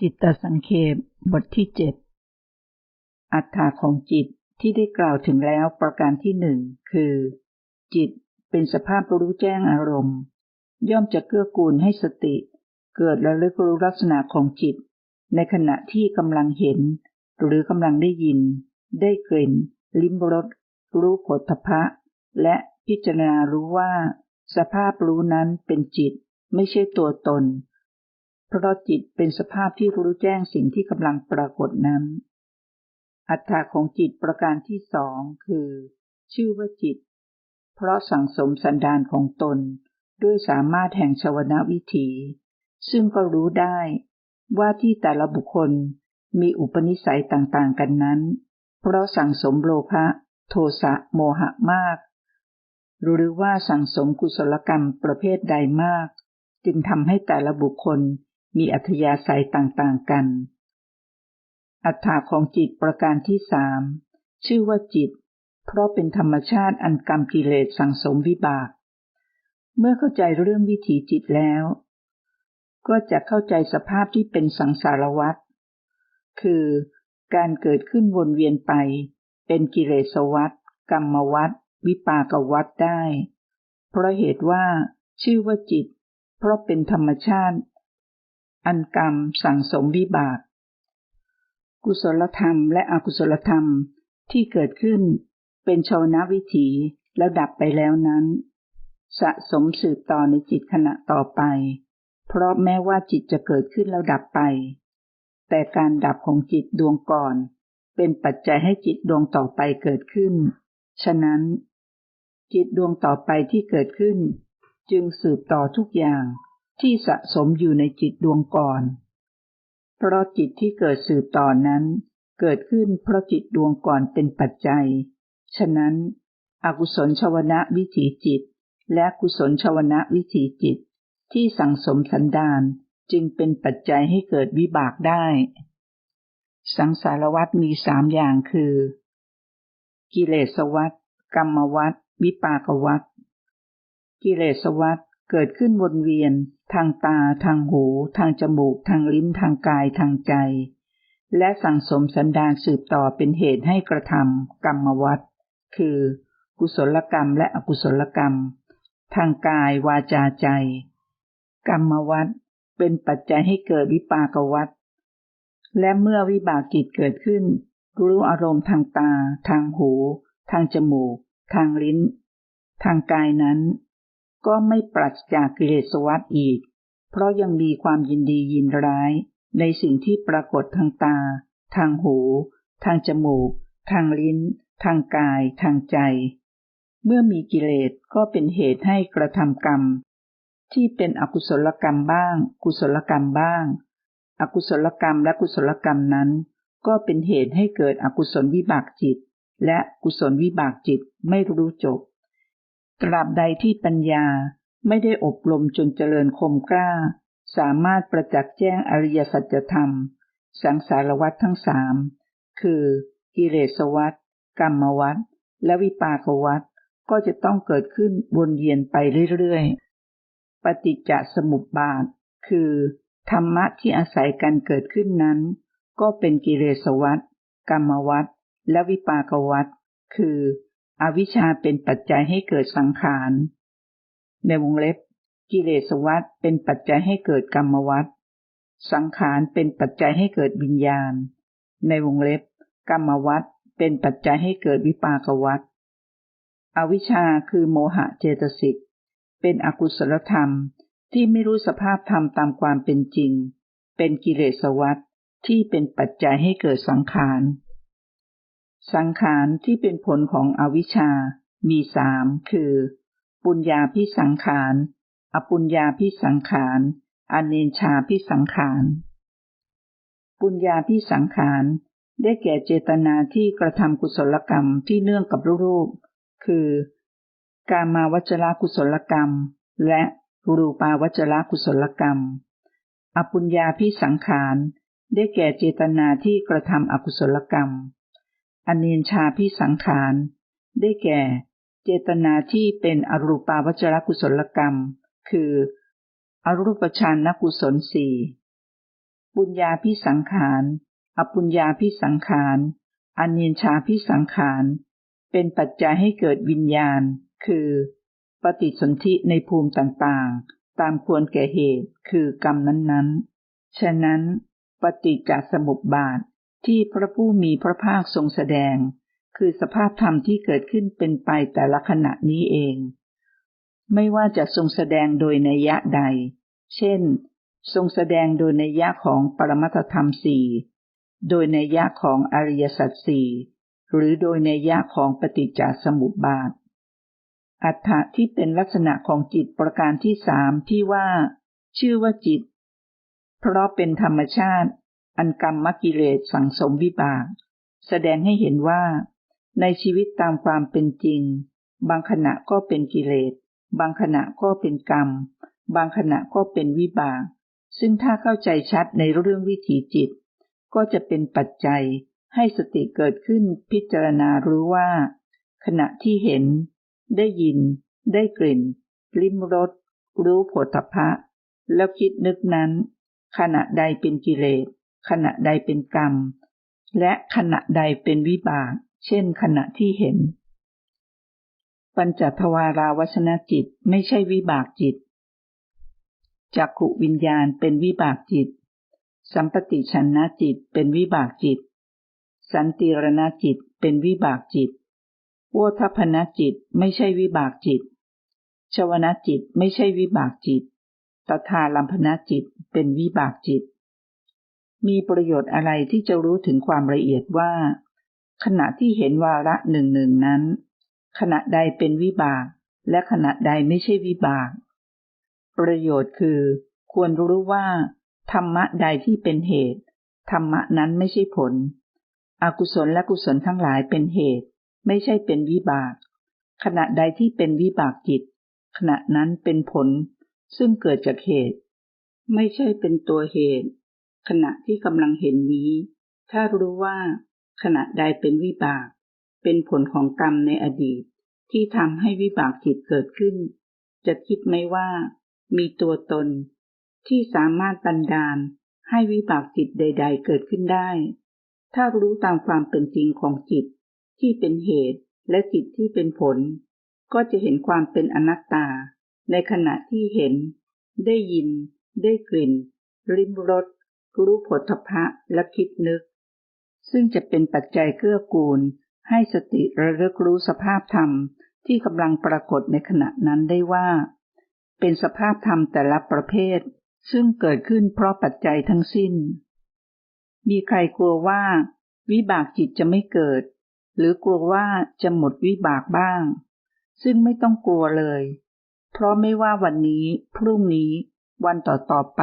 จิตตสังเขปบทที่เจ็ดอัฏฐาของจิตที่ได้กล่าวถึงแล้วประการที่หนึ่งคือ จิตเป็นสภาพรู้แจ้งอารมณ์ ย่อมจะเกื้อกูลให้สติ เกิดระลึกรู้ลักษณะของจิต ในขณะที่กำลังเห็น หรือกำลังได้ยิน ได้กลิ่น ลิ้มรสรู้ผลทพะ และพิจารณารู้ว่า สภาพรู้นั้นเป็นจิต ไม่ใช่ตัวตน เพราะจิตเป็นสภาพที่รู้แจ้งสิ่งที่กำลังปรากฏนั้น อัตถาของจิตประการที่สองคือ ชื่อว่าจิต เพราะสังสมสันดานของตนด้วยสามารถแห่งชวนาวิถี ซึ่งก็รู้ได้ว่าที่แต่ละบุคคลมีอุปนิสัยต่างๆกันนั้น เพราะสังสมโลภะโทสะโมหะมาก หรือว่าสังสมกุศลกรรมประเภทใดมาก จึงทำให้แต่ละบุคคล มีอัธยาศัยต่างๆกัน อัฏฐาของจิตประการที่สามชื่อว่าจิต เพราะเป็นธรรมชาติอันกรรมกิเลสสังสมวิบาก เมื่อเข้าใจเรื่องวิถีจิตแล้ว ก็จะเข้าใจสภาพที่เป็นสังสารวัฏคือการเกิดขึ้นวนเวียนไป เป็นกิเลสวัฏกรรมวัฏวิปากวัฏได้ เพราะเหตุว่า ชื่อว่าจิต เพราะเป็นธรรมชาติ อันกรรมสั่งสมวิบาก กุศลธรรมและอกุศลธรรมที่เกิดขึ้นเป็นชาวนาวิถีแล้วดับไปแล้วนั้น สะสมสืบต่อในจิตขณะต่อไป เพราะแม้ว่าจิตจะเกิดขึ้นแล้วดับไป แต่การดับของจิตดวงก่อน เป็นปัจจัยให้จิตดวงต่อไปเกิดขึ้น ฉะนั้น จิตดวงต่อไปที่เกิดขึ้น จึงสืบต่อทุกอย่าง ที่สะสมอยู่ในจิตดวงก่อน เพราะจิตที่เกิดสืบต่อนนั้น เกิดขึ้นเพราะจิตดวงก่อนเป็นปัจจัย ฉะนั้น อกุศลชวนะวิถีจิต และกุศลชวนะวิถีจิต ที่สั่งสมสันดานจึงเป็นปัจจัยให้เกิดวิบากได้ สังสารวัตมีสามอย่างคือ กิเลสวัตกรรมวัตวิปากวัตกิเลสวัต เกิดขึ้นวนเวียน ทางตา ทางหู ทางจมูก ทางลิ้น ทางกาย ทางใจ และสั่งสมสันดานสืบต่อเป็นเหตุให้กระทำกรรมวัฏคือ กุศลกรรมและอกุศลกรรม ทางกายวาจาใจ กรรมวัฏเป็นปัจจัยให้เกิดวิปากวัฏและเมื่อวิบากกิจเกิดขึ้น รู้อารมณ์ทางตา ทางหู ทางจมูก ทางลิ้น ทางกายนั้น ก็ไม่ปราศจากกิเลสวัฏอีก เพราะยังมีความยินดียินร้าย ในสิ่งที่ปรากฏทางตา ทางหู ทางจมูก ทางลิ้น ทางกาย ทางใจ เมื่อมีกิเลสก็เป็นเหตุให้กระทำกรรม ที่เป็นอกุศลกรรมบ้าง กุศลกรรมบ้าง อกุศลกรรมและกุศลกรรมนั้น ก็เป็นเหตุให้เกิดอกุศลวิบากจิต และกุศลวิบากจิตไม่รู้จบ ตราบใดที่ปัญญาไม่ได้อบรมจนเจริญคมกล้า สามารถประจักษ์แจ้งอริยสัจธรรม สังสารวัฏทั้งสาม คือกิเลสวัฏกรรมวัฏและวิปากวัฏก็จะต้องเกิดขึ้นวนเวียนไปเรื่อยๆ ปฏิจจสมุปบาท คือ ธรรมะที่อาศัยกันเกิดขึ้นนั้น ก็เป็นกิเลสวัฏกรรมวัฏและวิปากวัฏคือ อวิชชาเป็นปัจจัยให้เกิดสังขาร ในวงเล็บ กิเลสวัฏเป็นปัจจัยให้เกิดกรรมวัฏสังขารเป็นปัจจัยให้เกิดวิญญาณ ในวงเล็บ กรรมวัฏเป็นปัจจัยให้เกิดวิปากวัฏอวิชชาคือโมหะเจตสิก เป็นอกุศลธรรมที่ไม่รู้สภาพธรรมตามความเป็นจริง เป็นกิเลสวัฏที่เป็นปัจจัยให้เกิดสังขาร สังขารที่เป็นผลของอวิชชา มีสามคือ ปุญญาพิสังขาร อปุญญาพิสังขารอเนชาพิสังขาร ปุญญาพิสังขาร ได้แก่เจตนาที่กระทำกุศลกรรมที่เนื่องกับรูป คือ กามาวจรากุศลกรรม และรูปาวจรากุศลกรรม อปุญญาพิสังขาร ได้แก่เจตนาที่กระทำอกุศลกรรม อเนนชาพิสังขาร ได้แก่ เจตนาที่เป็นอรูปาวจรกุศลกรรม คือ อรูปฌานนกุศลสี่ปุญญาพิสังขาร อปุญญาพิสังขารอเนียนชาพิสังขาร เป็นปัจจัยให้เกิดวิญญาณ คือ ปฏิสนธิในภูมิต่างๆ ตามควรแก่เหตุคือกรรมนั้นๆ ฉะนั้น ปฏิจจสมุปบาท ที่พระผู้มีพระภาคทรงแสดง คือสภาพธรรมที่เกิดขึ้นเป็นไปแต่ละขณะนี้เอง ไม่ว่าจะทรงแสดงโดยในยะใด เช่น ทรงแสดงโดยในยะของปรมัตธรรมสี่โดยในยะของอริยสัจสี่หรือโดยในยะของปฏิจจสมุปบาท อัฏฐะที่เป็นลักษณะของจิตประการที่สามที่ว่า ชื่อว่าจิต เพราะเป็นธรรมชาติ อันกรรมมกิเลสสังสมวิบาก แสดงให้เห็นว่า ในชีวิตตามความเป็นจริง บางขณะก็เป็นกิเลส บางขณะก็เป็นกรรม บางขณะก็เป็นวิบาก ซึ่งถ้าเข้าใจชัดในเรื่องวิถีจิต ก็จะเป็นปัจจัยให้สติเกิดขึ้นพิจารณารู้ว่า ขณะที่เห็น ได้ยิน ได้กลิ่น ลิ้มรสรู้ผลตภะแล้วคิดนึกนั้น ขณะใดเป็นกิเลส ขณะใดเป็นกรรม และขณะใดเป็นวิบาก เช่นขณะที่เห็น ปัญจทวาราวชนจิตไม่ใช่วิบากจิตจักขุวิญญาณเป็นวิบากจิต สัมปติชนะจิตเป็นวิบากจิต สันติรณจิตเป็นวิบากจิตโวทัพนจิตไม่ใช่วิบากจิต ชวนาจิตไม่ใช่วิบากจิตตถาลัมพนจิตเป็นวิบากจิต มีประโยชน์อะไรที่จะรู้ถึงความละเอียดว่า ขณะที่เห็นวาระหนึ่งหนึ่งนั้น ขณะใดเป็นวิบาก และขณะใดไม่ใช่วิบาก ประโยชน์คือ ควรรู้ว่า ธรรมะใดที่เป็นเหตุ ธรรมะนั้นไม่ใช่ผล อกุศลและกุศลทั้งหลายเป็นเหตุ ไม่ใช่เป็นวิบาก ขณะใดที่เป็นวิบากจิต ขณะนั้นเป็นผล ซึ่งเกิดจากเหตุ ไม่ใช่เป็นตัวเหตุ ขณะที่กำลังเห็นนี้ ถ้ารู้ว่า ขณะใดเป็นวิบาก เป็นผลของกรรมในอดีต ที่ทำให้วิบากจิตเกิดขึ้น จะคิดไหมว่า มีตัวตน ที่สามารถบันดาลให้วิบากจิตใด ๆ เกิดขึ้นได้ ถ้ารู้ตามความเป็นจริงของจิต ที่เป็นเหตุและจิตที่เป็นผล ก็จะเห็นความเป็นอนัตตา ในขณะที่เห็น ได้ยิน ได้กลิ่นลิ้มรส รู้ผลทพะและคิดนึก ซึ่งจะเป็นปัจจัยเกื้อกูล ให้สติระลึกรู้สภาพธรรมที่กำลังปรากฏในขณะนั้นได้ว่า เป็นสภาพธรรมแต่ละประเภท ซึ่งเกิดขึ้นเพราะปัจจัยทั้งสิ้น มีใครกลัวว่า วิบากจิตจะไม่เกิด หรือกลัวว่าจะหมดวิบากบ้าง ซึ่งไม่ต้องกลัวเลย เพราะไม่ว่าวันนี้ พรุ่งนี้ วันต่อต่อไป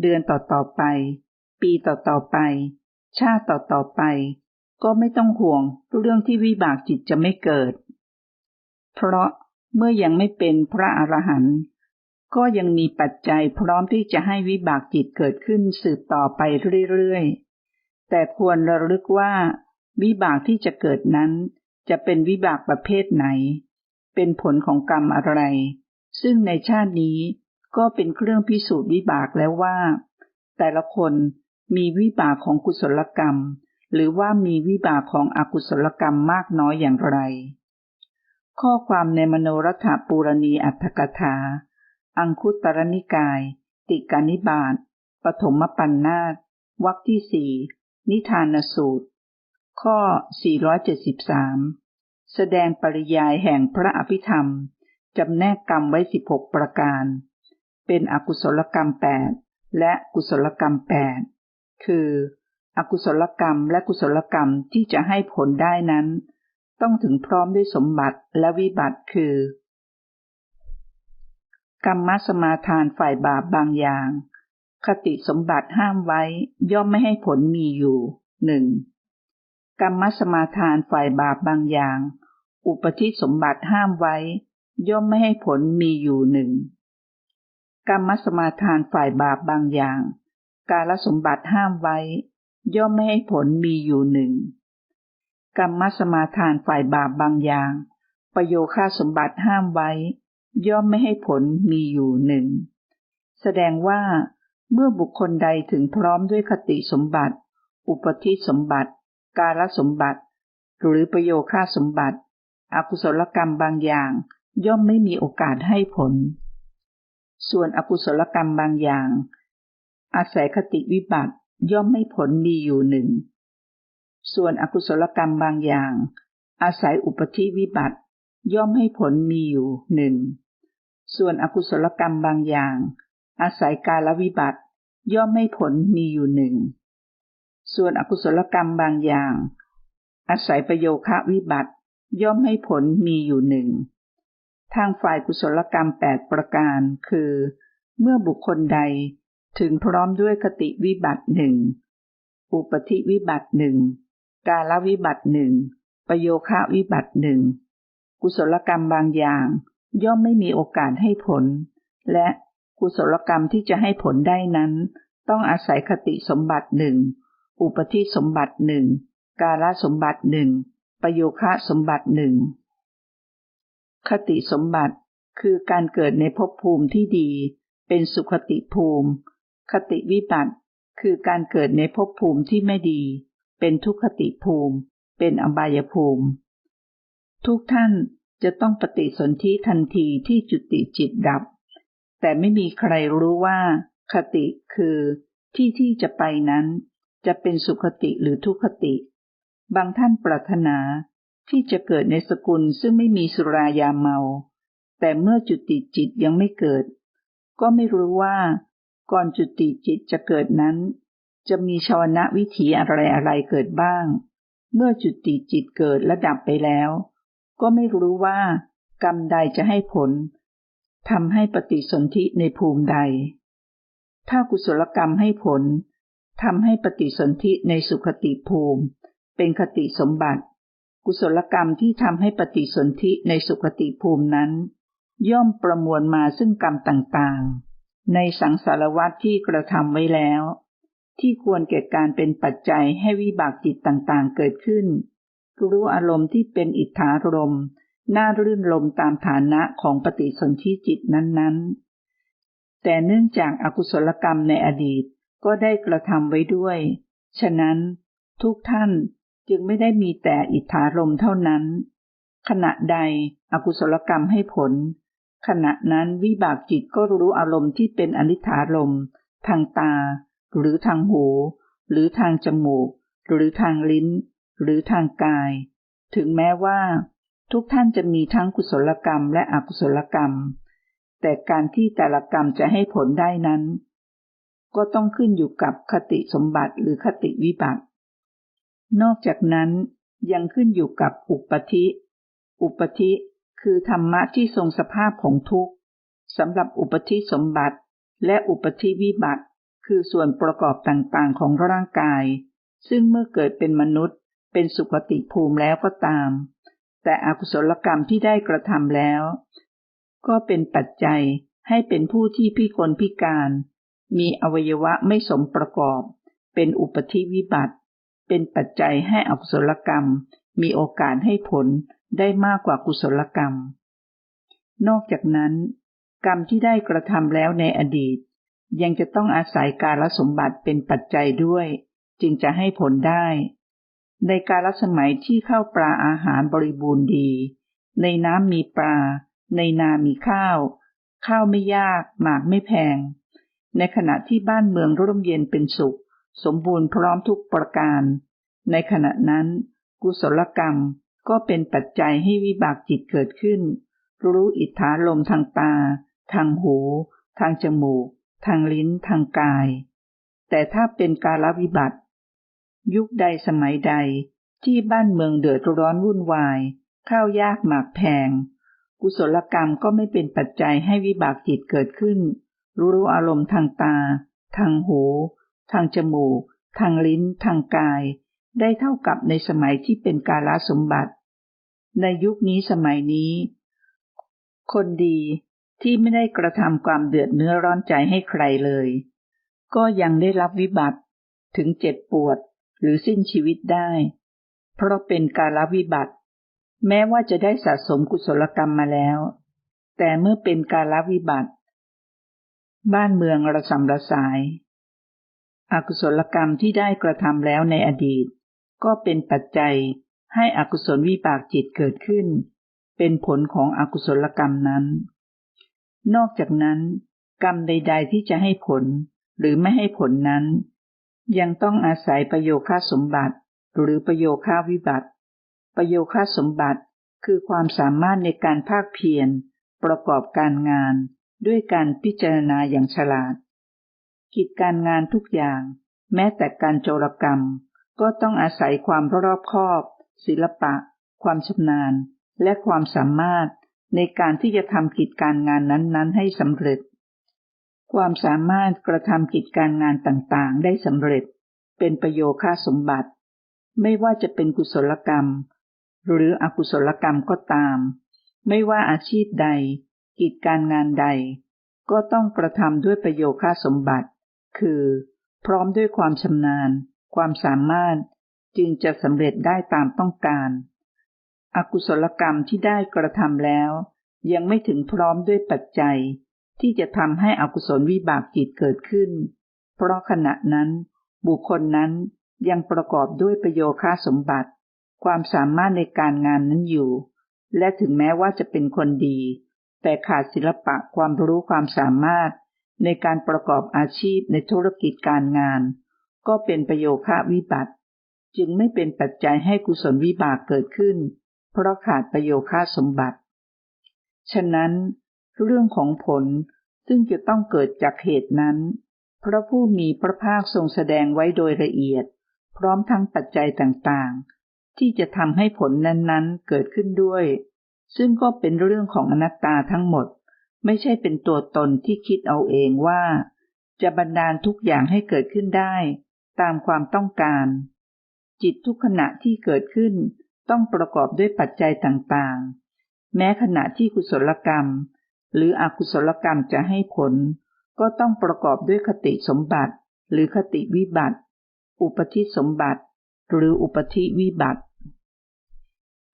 เดือนต่อต่อไป ปีต่อต่อไป ชาติต่อต่อไป ก็ไม่ต้องห่วงเรื่องที่วิบากจิตจะไม่เกิด เพราะเมื่อยังไม่เป็นพระอรหันต์ก็ยังมีปัจจัยพร้อมที่จะให้วิบากจิตเกิดขึ้นสืบต่อไปเรื่อยๆ แต่ควรระลึกว่า วิบากที่จะเกิดนั้น จะเป็นวิบากประเภทไหน เป็นผลของกรรมอะไร ซึ่งในชาตินี้ ก็เป็นเครื่องพิสูจน์วิบากแล้วว่า แต่ละคนมีวิบากของกุศลกรรม หรือว่ามีวิบากของอกุศลกรรมมากน้อยอย่างไร ข้อความในมโนรัฐปูรณีอัตถกถา อังคุตรนิกาย ติกานิบาตปฐมปัญนาตวรรคที่สี่นิทานสูตร ข้อ 473 แสดงปริยายแห่งพระอภิธรรม จำแนกกรรมไว้ 16 ประการ เป็นอกุศลกรรมแปดและกุศลกรรมแปดคือ อกุศลกรรมและกุศลกรรมที่จะให้ผลได้นั้น ต้องถึงพร้อมด้วยสมบัติและวิบัติคือ กรรมสมาทานฝ่ายบาปบางอย่าง คติสมบัติห้ามไว้ย่อมไม่ให้ผลมีอยู่หนึ่งกรรมสมาทานฝ่ายบาปบางอย่าง อุปธิสมบัติห้ามไว้ ย่อมไม่ให้ผลมีอยู่หนึ่ง กรรมสมาทานฝ่ายบาปบางอย่าง การละสมบัติห้ามไว้ ย่อมไม่ให้ผลมีอยู่หนึ่งกรรมสมาทานฝ่ายบาปบางอย่าง ประโยค่าสมบัติห้ามไว้ ย่อมไม่ให้ผลมีอยู่หนึ่งแสดงว่าเมื่อบุคคลใดถึงพร้อมด้วยคติสมบัติ อุปธิสมบัติ กาลสมบัติ หรือประโยค่าสมบัติอกุศลกรรมบางอย่าง ย่อมไม่มีโอกาสให้ผล ส่วนอกุศลกรรมบางอย่าง อาศัยคติวิบัติย่อมไม่ผลมีอยู่หนึ่ง ส่วนอกุศลกรรมบางอย่าง อาศัยอุปธิวิบัติย่อมให้ผลมีอยู่หนึ่ง ส่วนอกุศลกรรมบางอย่าง อาศัยกาลวิบัติ ย่อมให้ผลมีอยู่หนึ่ง ส่วนอกุศลกรรมบางอย่าง อาศัยประโยคะวิบัติ ย่อมให้ผลมีอยู่หนึ่ง ทางฝ่ายกุศลกรรมแปดประการ คือ เมื่อบุคคลใดถึงพร้อมด้วยคติวิบัติหนึ่ง อุปธิวิบัติหนึ่ง กาลวิบัติหนึ่ง ประโยคะวิบัติหนึ่ง กุศลกรรมบางอย่าง ย่อมไม่มีโอกาสให้ผล และกุศลกรรมที่จะให้ผลได้นั้น ต้องอาศัยคติสมบัติหนึ่ง อุปธิสมบัติหนึ่ง กาลสมบัติหนึ่ง ประโยคะสมบัติหนึ่ง คติสมบัติคือการเกิดในภพภูมิที่ดี เป็นสุขติภูมิ คติวิบัติ คือการเกิดในภพภูมิที่ไม่ดี เป็นทุกขติภูมิ เป็นอบายภูมิ ทุกท่านจะต้องปฏิสนธิทันทีที่จุติจิตดับ แต่ไม่มีใครรู้ว่า คติคือที่ที่จะไปนั้น จะเป็นสุขติหรือทุกขติ บางท่านปรารถนา ที่จะเกิดในสกุลซึ่งไม่มีสุรายาเมา แต่เมื่อจุติจิตยังไม่เกิด ก็ไม่รู้ว่าก่อนจุติจิตจะเกิดนั้น จะมีชาวนะวิถีอะไรอะไรเกิดบ้าง เมื่อจุติจิตเกิดและดับไปแล้ว ก็ไม่รู้ว่ากรรมใดจะให้ผลทำให้ปฏิสนธิในภูมิใด ถ้ากุศลกรรมให้ผลทำให้ปฏิสนธิในสุขติภูมิ เป็นคติสมบัติ กุศลกรรมที่ทำให้ปฏิสนธิในสุขติภูมินั้น ย่อมประมวลมาซึ่งกรรมต่างๆ ในสังสารวัตที่กระทำไว้แล้ว ที่ควรแก่การเป็นปัจจัยให้วิบากจิตต่างๆ เกิดขึ้น รู้อารมณ์ที่เป็นอิทธารมน่ารื่นลมตามฐานะของปฏิสนธิจิตนั้นๆ แต่เนื่องจากอากุศลกรรมในอดีตก็ได้กระทำไว้ด้วย ฉะนั้นทุกท่าน จึงไม่ได้มีแต่อิทธารมเท่านั้น ขณะใดอกุศลกรรมให้ผล ขณะนั้นวิบากจิตก็รู้อารมณ์ที่เป็นอนิถารมทางตา หรือทางหู หรือทางจมูก หรือทางลิ้น หรือทางกาย ถึงแม้ว่า ทุกท่านจะมีทั้งกุศลกรรมและอกุศลกรรม แต่การที่แต่ละกรรมจะให้ผลได้นั้น ก็ต้องขึ้นอยู่กับคติสมบัติหรือคติวิบัติ นอกจากนั้นยังขึ้นอยู่กับอุปธิ อุปธิคือธรรมะที่ทรงสภาพของทุกข์สำหรับอุปธิสมบัติและอุปธิวิบัติ คือส่วนประกอบต่างๆของร่างกาย ซึ่งเมื่อเกิดเป็นมนุษย์ เป็นสุขติภูมิแล้วก็ตาม แต่อกุศลกรรมที่ได้กระทำแล้ว ก็เป็นปัจจัยให้เป็นผู้ที่พิกลพิการ มีอวัยวะไม่สมประกอบ เป็นอุปธิวิบัติ เป็นปัจจัยให้อกุศลกรรม มีโอกาสให้ผลได้มากกว่ากุศลกรรม นอกจากนั้น กรรมที่ได้กระทำแล้วในอดีต ยังจะต้องอาศัยการลสมบัติเป็นปัจจัยด้วย จึงจะให้ผลได้ ในกาลสมัยที่ข้าวปลาอาหารบริบูรณ์ดี ในน้ำมีปลา ในนามีข้าว ข้าวไม่ยาก หมากไม่แพง ในขณะที่บ้านเมืองร่มเย็นเป็นสุข สมบูรณ์พร้อมทุกประการ ในขณะนั้น กุศลกรรมก็เป็นปัจจัยให้วิบากจิตเกิดขึ้น รู้อิทธาลมทางตา ทางหู ทางจมูก ทางลิ้น ทางกาย แต่ถ้าเป็นกาลวิบัติ ยุคใดสมัยใดที่บ้านเมืองเดือดร้อนวุ่นวาย ข้าวยากหมากแพง กุศลกรรมก็ไม่เป็นปัจจัยให้วิบากจิตเกิดขึ้น รู้อารมณ์ทางตา ทางหู ทางจมูก ทางลิ้น ทางกาย ได้เท่ากับในสมัยที่เป็นกาลสมบัติ ในยุคนี้สมัยนี้ คนดีที่ไม่ได้กระทำความเดือดเนื้อร้อนใจให้ใครเลย ก็ยังได้รับวิบัติถึงเจ็บปวดหรือสิ้นชีวิตได้ เพราะเป็นการรับวิบัติ แม้ว่าจะได้สะสมกุศลกรรมมาแล้ว แต่เมื่อเป็นการรับวิบัติ บ้านเมืองระสำระสาย อกุศลกรรมที่ได้กระทำแล้วในอดีต ก็เป็นปัจจัยให้อกุศลวิบากจิตเกิดขึ้น เป็นผลของอกุศลกรรมนั้น นอกจากนั้น กรรมใด ๆ ที่จะให้ผลหรือไม่ให้ผลนั้น ยังต้องอาศัยประโยค่าสมบัติ หรือประโยค่าวิบัติ ประโยค่าสมบัติคือความสามารถในการภาคเพียรประกอบการงาน ด้วยการพิจารณาอย่างฉลาด กิจการงานทุกอย่าง แม้แต่การโจรกรรม ก็ต้องอาศัยความรอบคอบ ศิลปะ ความชำนาญ และความสามารถในการที่จะทำกิจการงานนั้นๆ ให้สำเร็จ ความสามารถกระทำกิจการงานต่างๆ ได้สำเร็จ เป็นประโยค่าสมบัติ ไม่ว่าจะเป็นกุศลกรรม หรืออกุศลกรรมก็ตาม ไม่ว่าอาชีพใด กิจการงานใด ก็ต้องกระทำด้วยประโยค่าสมบัติ คือ พร้อมด้วยความชำนาญ ความสามารถจึงจะสำเร็จได้ตามต้องการ อกุศลกรรมที่ได้กระทำแล้ว ยังไม่ถึงพร้อมด้วยปัจจัย ที่จะทำให้อกุศลวิบากจิตเกิดขึ้น เพราะขณะนั้น บุคคลนั้นยังประกอบด้วยประโยค่าสมบัติ ความสามารถในการงานนั้นอยู่ และถึงแม้ว่าจะเป็นคนดี แต่ขาดศิลปะความรู้ความสามารถ ในการประกอบอาชีพในธุรกิจการงาน ก็เป็นประโยค่าวิบัติ จึงไม่เป็นปัจจัยให้กุศลวิบากเกิดขึ้น เพราะขาดประโยค่าสมบัติ ฉะนั้น เรื่องของผลซึ่งจะต้องเกิดจากเหตุนั้น พระผู้มีพระภาคทรงแสดงไว้โดยละเอียด พร้อมทั้งปัจจัยต่างๆ ที่จะทำให้ผลนั้นๆเกิดขึ้นด้วย ซึ่งก็เป็นเรื่องของอนัตตาทั้งหมด ไม่ใช่เป็นตัวตนที่คิดเอาเองว่า จะบันดาลทุกอย่างให้เกิดขึ้นได้ ตามความต้องการ จิตทุกขณะที่เกิดขึ้นต้องประกอบด้วยปัจจัยต่างๆ แม้ขณะที่กุศลกรรม หรืออกุศลกรรมจะให้ผล ก็ต้องประกอบด้วยคติสมบัติ หรือคติวิบัติ อุปธิสมบัติ หรืออุปธิวิบัติ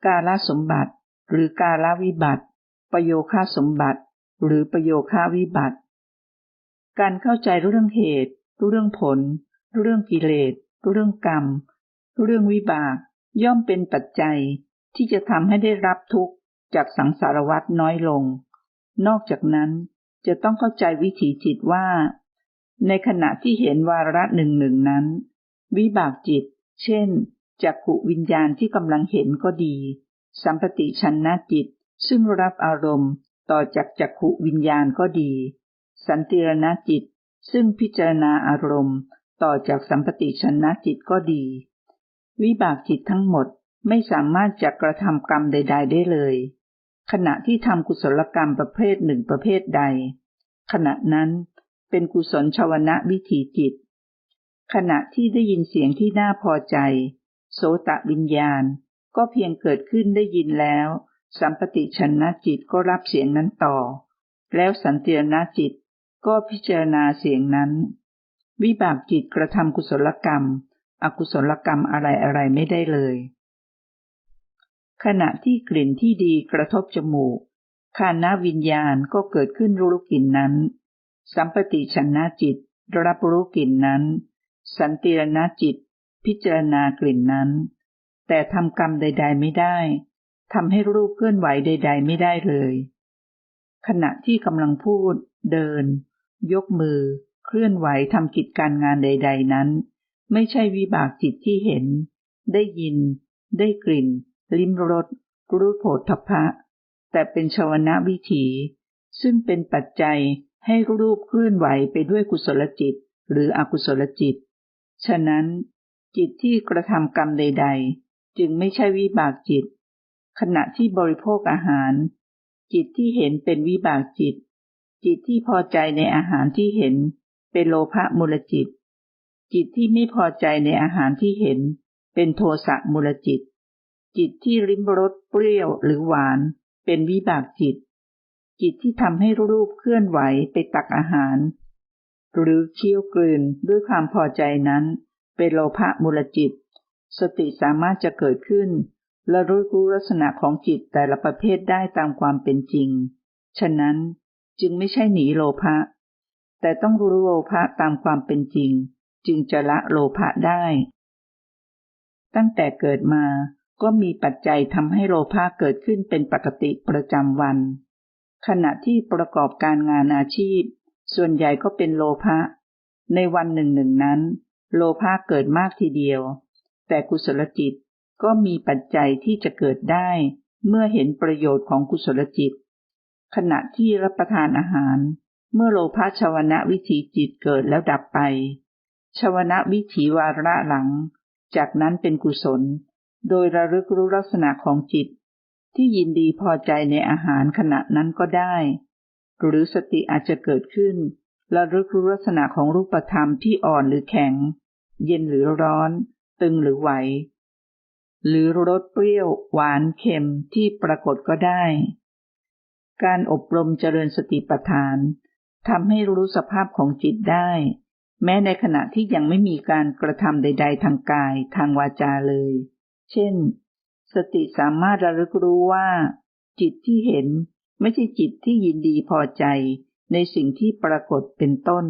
กาลสมบัติ หรือกาลวิบัติ ประโยคาสมบัติ หรือประโยค่าวิบัติ การเข้าใจเรื่องเหตุ เรื่องผล เรื่องกิเลส เรื่องกรรม เรื่องวิบาก ย่อมเป็นปัจจัยที่จะทำให้ได้รับทุกข์จากสังสารวัฏน้อยลง นอกจากนั้นจะต้องเข้าใจวิถีจิตว่า ในขณะที่เห็นวาระหนึ่งหนึ่งนั้น วิบากจิต เช่นจักขุวิญญาณที่กำลังเห็นก็ดี สัมปติชันนาจิตซึ่งรับอารมณ์ ต่อจากจักขุวิญญาณก็ดี สันติรณจิตซึ่งพิจารณาอารมณ์ ต่อจากสัมปติชนนจิตก็ดี วิบากจิตทั้งหมดไม่สามารถจะกระทำกรรมใด ๆ ได้เลย ขณะที่ทำกุศลกรรมประเภทหนึ่งประเภทใด ขณะนั้นเป็นกุศลชวนะวิถีจิต ขณะที่ได้ยินเสียงที่น่าพอใจ โสตะวิญญาณก็เพียงเกิดขึ้นได้ยินแล้ว สัมปติชนนจิตก็รับเสียงนั้นต่อ แล้วสันติรณจิตก็พิจารณาเสียงนั้น วิบากจิตกระทำกุศลกรรม อกุศลกรรมอะไรอะไรไม่ได้เลย ขณะที่กลิ่นที่ดีกระทบจมูกคานาวิญญาณก็เกิดขึ้นรู้กลิ่นนั้น สัมปติชนะจิตรับรู้กลิ่นนั้น สันติรณจิต พิจารณากลิ่นนั้น แต่ทำกรรมใด ๆ ไม่ได้ ทำให้รูปเคลื่อนไหวใด ๆ ไม่ได้เลย ขณะที่กำลังพูด เดิน ยกมือ เคลื่อนไหวทำกิจการงานใด ๆ นั้น ไม่ใช่วิบากจิตที่เห็น ได้ยิน ได้กลิ่น ลิ้มรสรู้โผฏฐัพพะ แต่เป็นชวนะวิถี ซึ่งเป็นปัจจัยให้รูปเคลื่อนไหวไปด้วยกุศลจิต หรืออกุศลจิต ฉะนั้น จิตที่กระทำกรรมใด ๆ จึงไม่ใช่วิบากจิต ขณะที่บริโภคอาหาร จิตที่เห็นเป็นวิบากจิต จิตที่พอใจในอาหารที่เห็น เป็นโลภะมูลจิต จิตที่ไม่พอใจในอาหารที่เห็น เป็นโทสะมูลจิต จิตที่ริมรสเปรี้ยวหรือหวาน เป็นวิบากจิต จิตที่ทำให้รูปเคลื่อนไหวไปตักอาหาร หรือเคี้ยวกลืนด้วยความพอใจนั้น เป็นโลภะมูลจิต สติสามารถจะเกิดขึ้น และรู้รู้ลักษณะของจิตแต่ละประเภทได้ตามความเป็นจริง ฉะนั้นจึงไม่ใช่หนีโลภะ แต่ต้องรู้โลภะตามความเป็นจริง จึงจะละโลภะได้ ตั้งแต่เกิดมาก็มีปัจจัยทำให้โลภะเกิดขึ้นเป็นปกติประจำวัน ขณะที่ประกอบการงานอาชีพ ส่วนใหญ่ก็เป็นโลภะ ในวันหนึ่งหนึ่งนั้น โลภะเกิดมากทีเดียว แต่กุศลจิต ก็มีปัจจัยที่จะเกิดได้เมื่อเห็นประโยชน์ของกุศลจิต ขณะที่รับประทานอาหาร เมื่อโลภะชาวนะวิถีจิตเกิดแล้วดับไป ชาวนะวิถีวาระหลัง จากนั้นเป็นกุศล โดยระลึกรู้ลักษณะของจิต ที่ยินดีพอใจในอาหารขณะนั้นก็ได้ หรือสติอาจจะเกิดขึ้น ระลึกรู้ลักษณะของรูปธรรมที่อ่อนหรือแข็ง เย็นหรือร้อน ตึงหรือไหว หรือรสเปรี้ยวหวานเค็มที่ปรากฏก็ได้ การอบรมเจริญสติปัฏฐานทำให้รู้สภาพของจิตได้ แม้ในขณะที่ยังไม่มีการกระทำใด ๆ ทางกายทางวาจาเลย เช่น สติสามารถระลึกรู้ว่า จิตที่เห็นไม่ใช่จิตที่ยินดีพอใจในสิ่งที่ปรากฏเป็นต้น